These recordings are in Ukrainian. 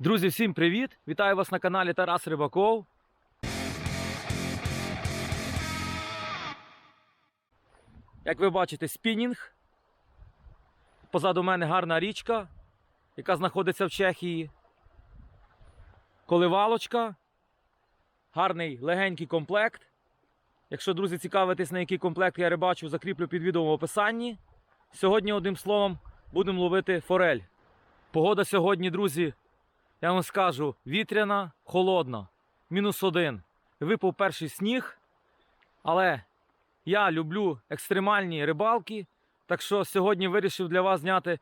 Друзі, всім привіт! Вітаю вас на каналі Тарас Рибаков. Як ви бачите, спінінг. Позаду мене гарна річка, яка знаходиться в Чехії. Коливалочка. Гарний легенький комплект. Якщо, друзі, цікавитесь, на який комплект я рибачу, закріплю під відео в описанні. Сьогодні, одним словом, будемо ловити форель. Погода сьогодні, друзі, я вам скажу, вітряна, холодна, мінус один. Випав перший сніг, але я люблю екстремальні рибалки. Так що сьогодні вирішив для вас зняти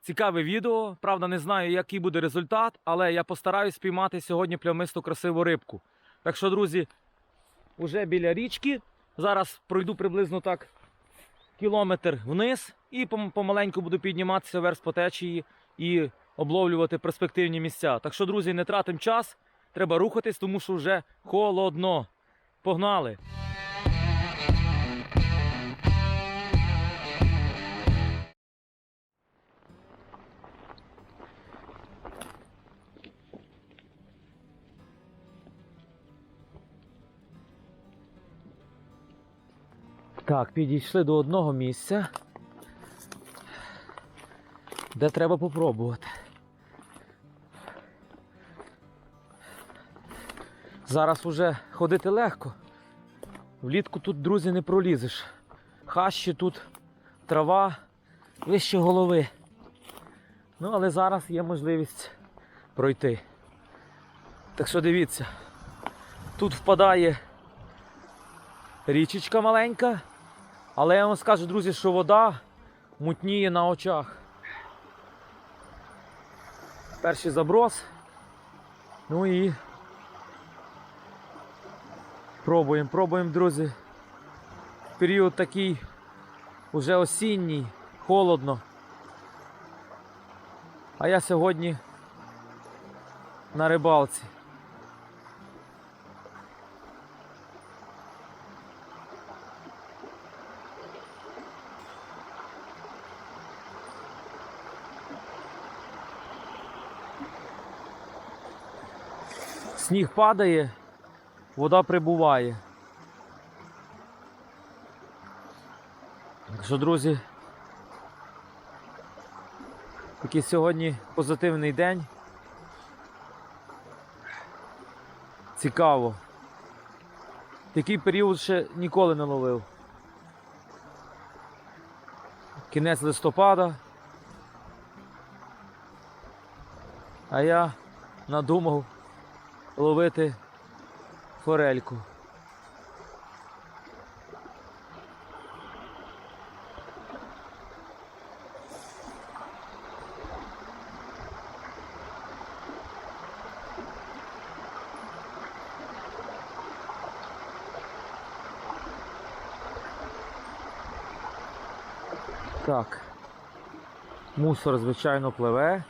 цікаве відео. Правда, не знаю, який буде результат, але я постараюсь спіймати сьогодні плямисту красиву рибку. Так що, друзі, уже біля річки. Зараз пройду приблизно так кілометр вниз і помаленьку буду підніматися вверх по течії і обловлювати перспективні місця. Так що, друзі, не тратимо час, треба рухатись, тому що вже холодно. Погнали! Так, підійшли до одного місця, де треба попробувати. Зараз уже ходити легко. Влітку тут, друзі, не пролізеш. Хащі тут, трава вище голови. Ну, але зараз є можливість пройти. Так що дивіться, тут впадає річечка маленька, але я вам скажу, друзі, що вода мутніє на очах. Перший заброс. Ну і пробуємо, пробуємо, друзі. Період такий уже осінній, холодно. А я сьогодні на рибалці. Сніг падає, вода прибуває. Так що, друзі, такий сьогодні позитивний день. Цікаво. Такий період ще ніколи не ловив. Кінець листопада. А я надумав ловити форельку. Так. Мусор, звичайно, пливе.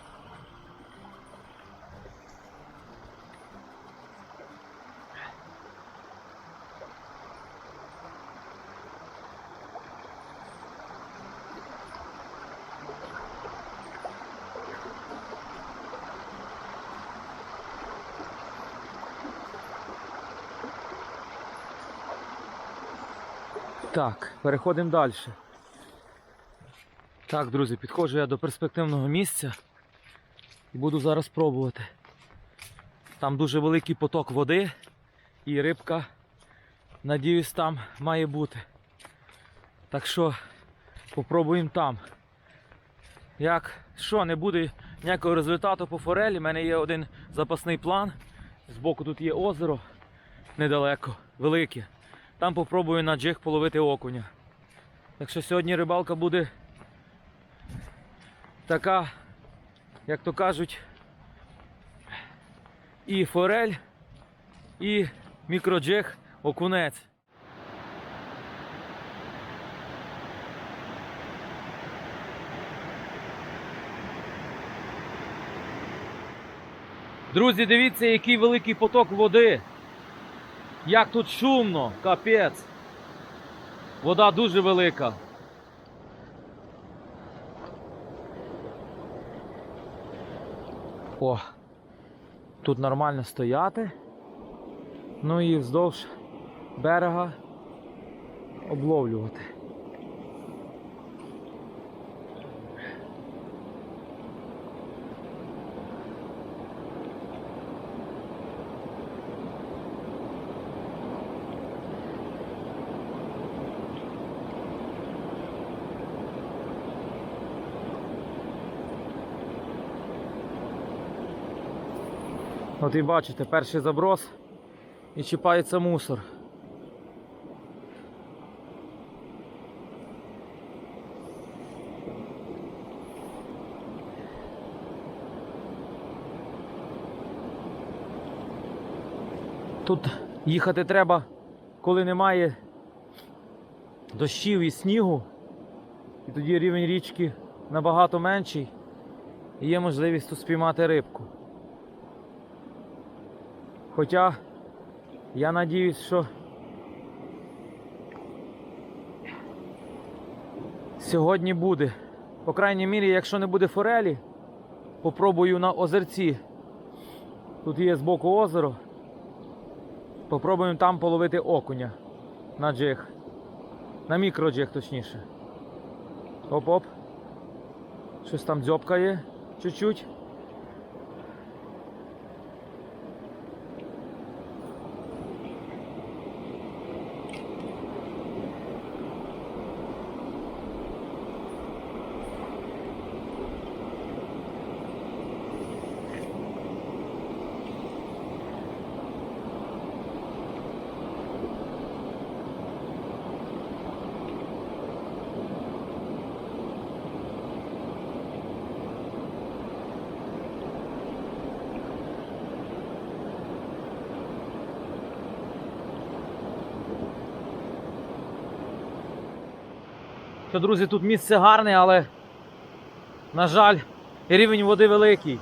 Так, переходимо далі. Так, друзі, підходжу я до перспективного місця і буду зараз пробувати. Там дуже великий поток води і рибка, надіюсь, там має бути. Так що попробуємо там. Як що, не буде ніякого результату по форелі, в мене є один запасний план. Збоку тут є озеро недалеко, велике. Там попробую на джиг половити окуня. Так що сьогодні рибалка буде така, як то кажуть, і форель, і мікроджиг окунець. Друзі, дивіться, який великий поток води. Як тут шумно, капець. Вода дуже велика. О, тут нормально стояти. Ну і вздовж берега обловлювати. От і бачите, перший заброс і чіпається мусор. Тут їхати треба, коли немає дощів і снігу, і тоді рівень річки набагато менший, і є можливість тут спіймати рибку. Хоча я надіюсь, що сьогодні буде. По крайній мірі, якщо не буде форелі, попробую на озерці. Тут є збоку озеро. Попробуємо там половити окуня на джиг. На мікроджиг точніше. Оп-оп. Щось там дзьобкає чуть-чуть. Що, друзі, тут місце гарне, але, на жаль, рівень води великий.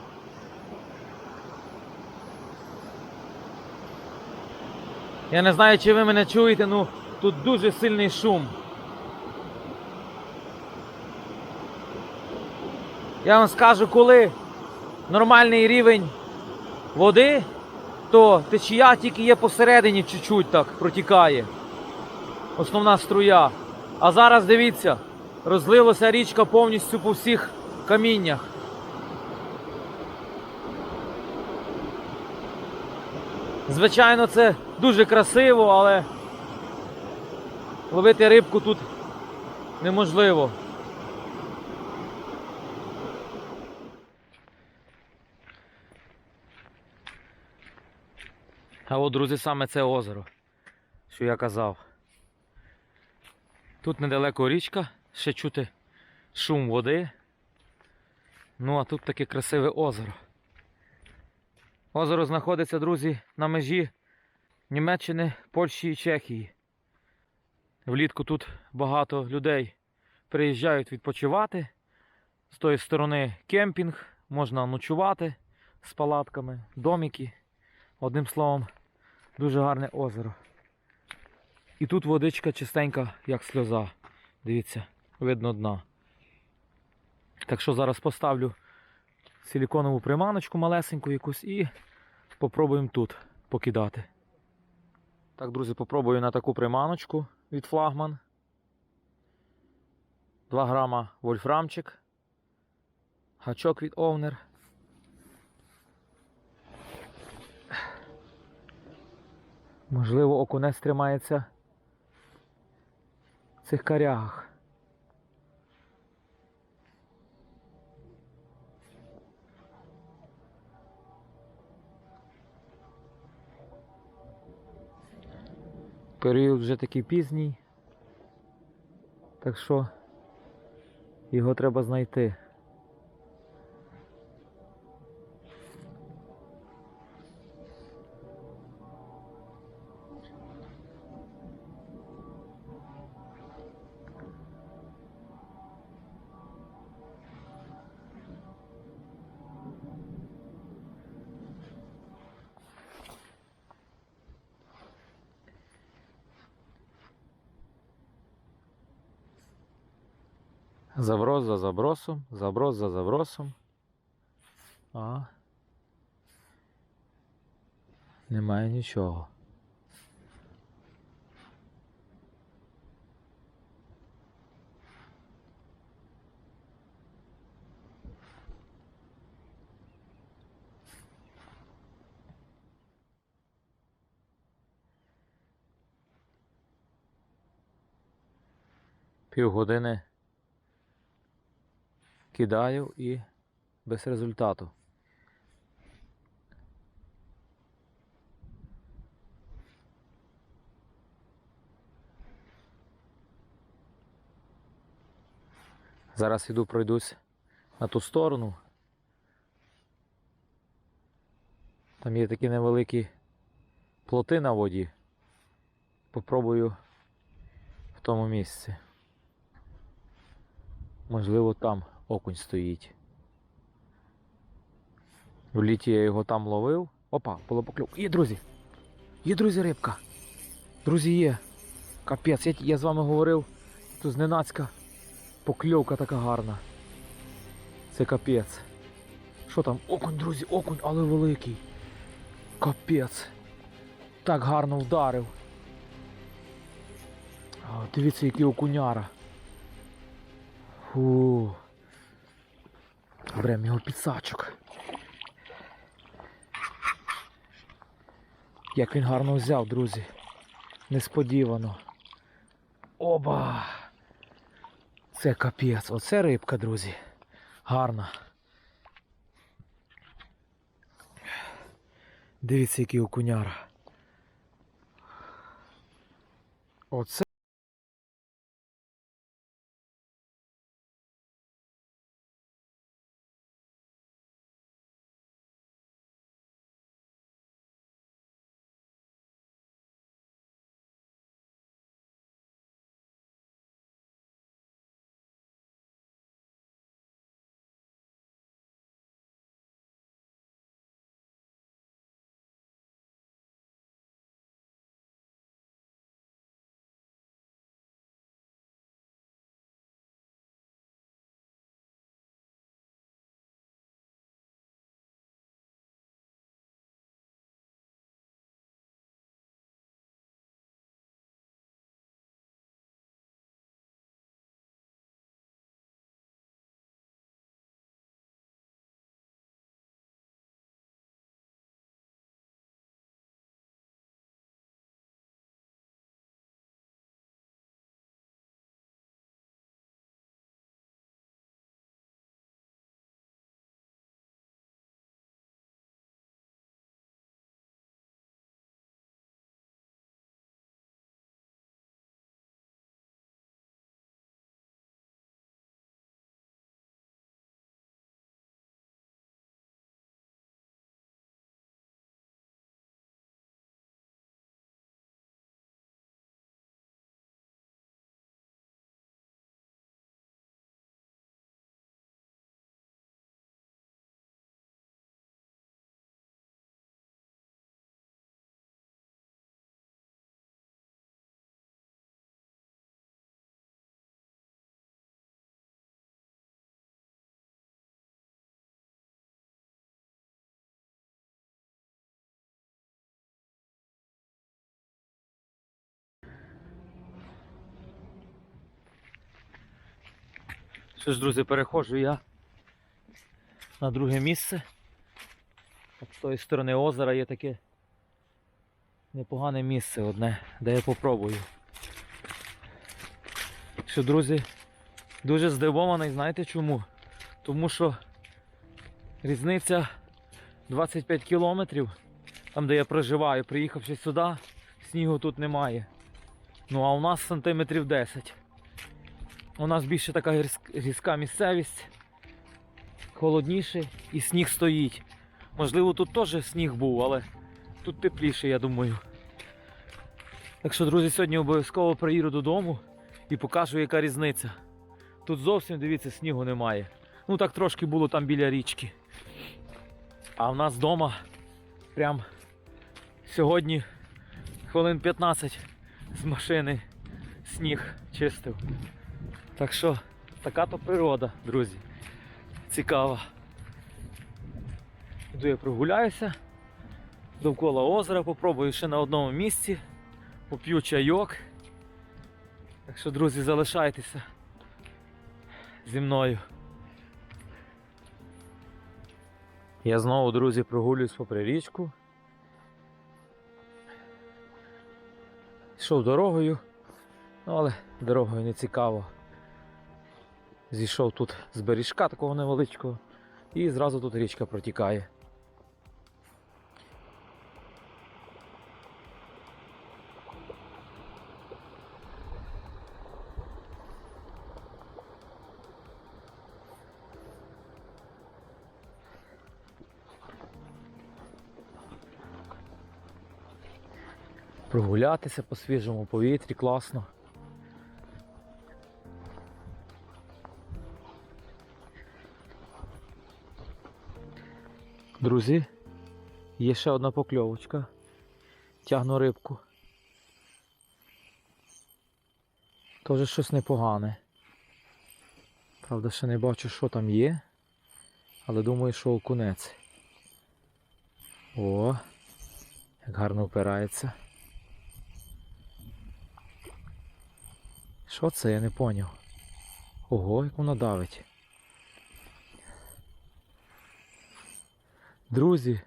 Я не знаю, чи ви мене чуєте, ну тут дуже сильний шум. Я вам скажу, коли нормальний рівень води, то течія тільки є посередині чуть-чуть так протікає. Основна струя. А зараз дивіться, розлилася річка повністю по всіх каміннях. Звичайно, це дуже красиво, але ловити рибку тут неможливо. А от, друзі, саме це озеро, що я казав. Тут недалеко річка, ще чути шум води. Ну а тут таке красиве озеро. Озеро знаходиться, друзі, на межі Німеччини, Польщі і Чехії. Влітку тут багато людей приїжджають відпочивати. З тої сторони кемпінг, можна ночувати з палатками, домики. Одним словом, дуже гарне озеро. І тут водичка чистенька, як сльоза. Дивіться, видно дна. Так що зараз поставлю силіконову приманочку малесеньку якусь і попробуємо тут покидати. Так, друзі, попробую на таку приманочку від флагман. 2 грама вольфрамчик. Гачок від овнер. Можливо, окунець тримається цих корягах. Період вже такий пізній, так що його треба знайти. Заброс за забросом, заброс за забросом. А. Немає нічого. Півгодини кидаю і без результату. Зараз іду пройдусь на ту сторону. Там є такі невеликі плоти на воді. Попробую в тому місці. Можливо, там окунь стоїть. В літі я його там ловив. Опа, було покльовка. Є, друзі! Є, друзі, рибка. Друзі, є. Капець, я, я з вами говорив, тут зненацька покльовка така гарна. Це капець. Що там? Окунь, друзі, окунь, але великий. Капець. Так гарно вдарив. А, дивіться, який окуняра. Фу. Берем його підсачок. Як він гарно взяв, друзі. Несподівано. Оба! Це капець. Оце рибка, друзі. Гарна. Дивіться, який окуняра. Оце. Що ж, друзі, переходжу я на друге місце. От з тої сторони озера є таке непогане місце одне, де я попробую. Що, друзі, дуже здивований, знаєте чому? Тому що різниця 25 кілометрів, там де я проживаю, приїхавши сюди, снігу тут немає. Ну а у нас сантиметрів 10. У нас більше така гірськ- гірська місцевість, холодніше і сніг стоїть. Можливо, тут теж сніг був, але тут тепліше, я думаю. Так що, друзі, сьогодні обов'язково приїду додому і покажу, яка різниця. Тут зовсім, дивіться, снігу немає. Ну так трошки було там біля річки. А в нас вдома прям сьогодні хвилин 15 з машини сніг чистив. Так що, така то природа, друзі. Цікава. Іду я прогуляюся довкола озера, попробую ще на одному місці, поп'ю чайок. Так що, друзі, залишайтеся зі мною. Я знову, друзі, прогулююсь попри річку. Йшов дорогою, ну, але дорогою не цікаво. Зійшов тут з бережка такого невеличкого і зразу тут річка протікає. Прогулятися по свіжому повітрі класно. Друзі, є ще одна покльовочка. Тягну рибку. Тоже щось непогане. Правда, ще не бачу, що там є. Але думаю, що окунець. О, як гарно впирається. Що це, я не поняв. Ого, як воно давить. Друзі,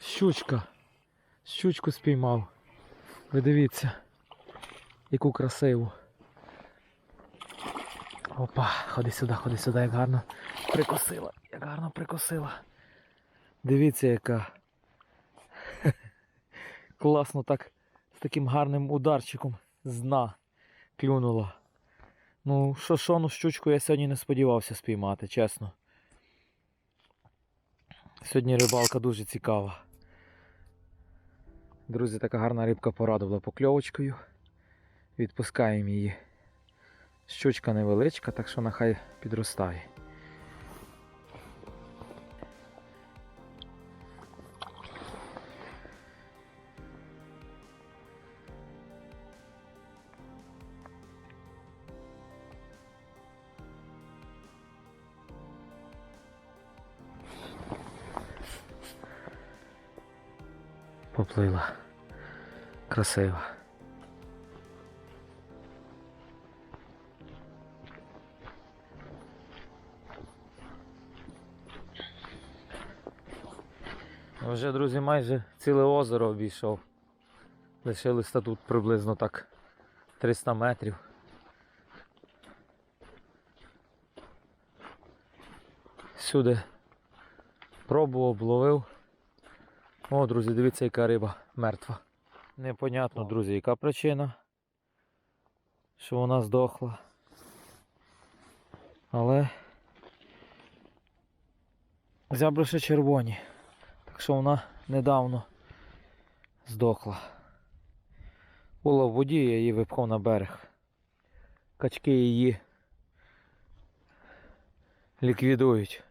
щучка. Щучку спіймав. Ви дивіться, яку красиву. Опа, ходи сюди, ходи сюди, як гарно прикосила. Як гарно прикосила. Дивіться, яка. Класно так з таким гарним ударчиком з дна клюнула. Ну, що що, ну щучку я сьогодні не сподівався спіймати, чесно. Сьогодні рибалка дуже цікава. Друзі, така гарна рибка порадувала покльовочкою. Відпускаємо її. Щучка невеличка, так що нехай підростає. Поплила. Красиво. Вже, друзі, майже ціле озеро обійшов. Лишилося тут приблизно так 300 метрів. Сюди пробував, обловив. О, друзі, дивіться, яка риба мертва. Непонятно, друзі, яка причина, що вона здохла. Але зябри ще червоні. Так що вона недавно здохла. Була в воді, я її випхав на берег. Качки її ліквідують.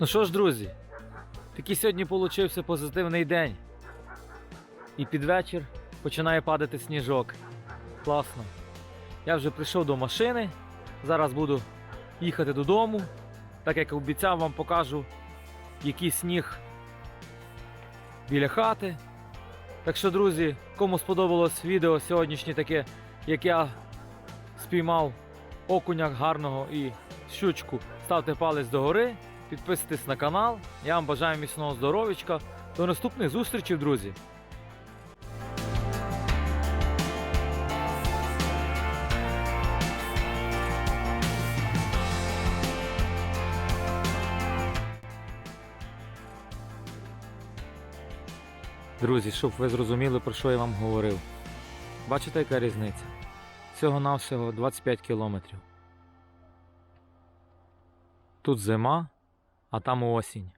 Ну що ж, друзі, такий сьогодні получився позитивний день. І під вечір починає падати сніжок. Класно. Я вже прийшов до машини. Зараз буду їхати додому. Так як обіцяв, вам покажу, який сніг біля хати. Так що, друзі, кому сподобалось відео сьогоднішнє таке, як я спіймав окуня гарного і щучку, ставте палець догори, підписуйтесь на канал. Я вам бажаю міцного здоров'ячка. До наступних зустрічей, друзі! Друзі, щоб ви зрозуміли, про що я вам говорив. Бачите, яка різниця? Всього-навсього 25 кілометрів. Тут зима, а там осінь.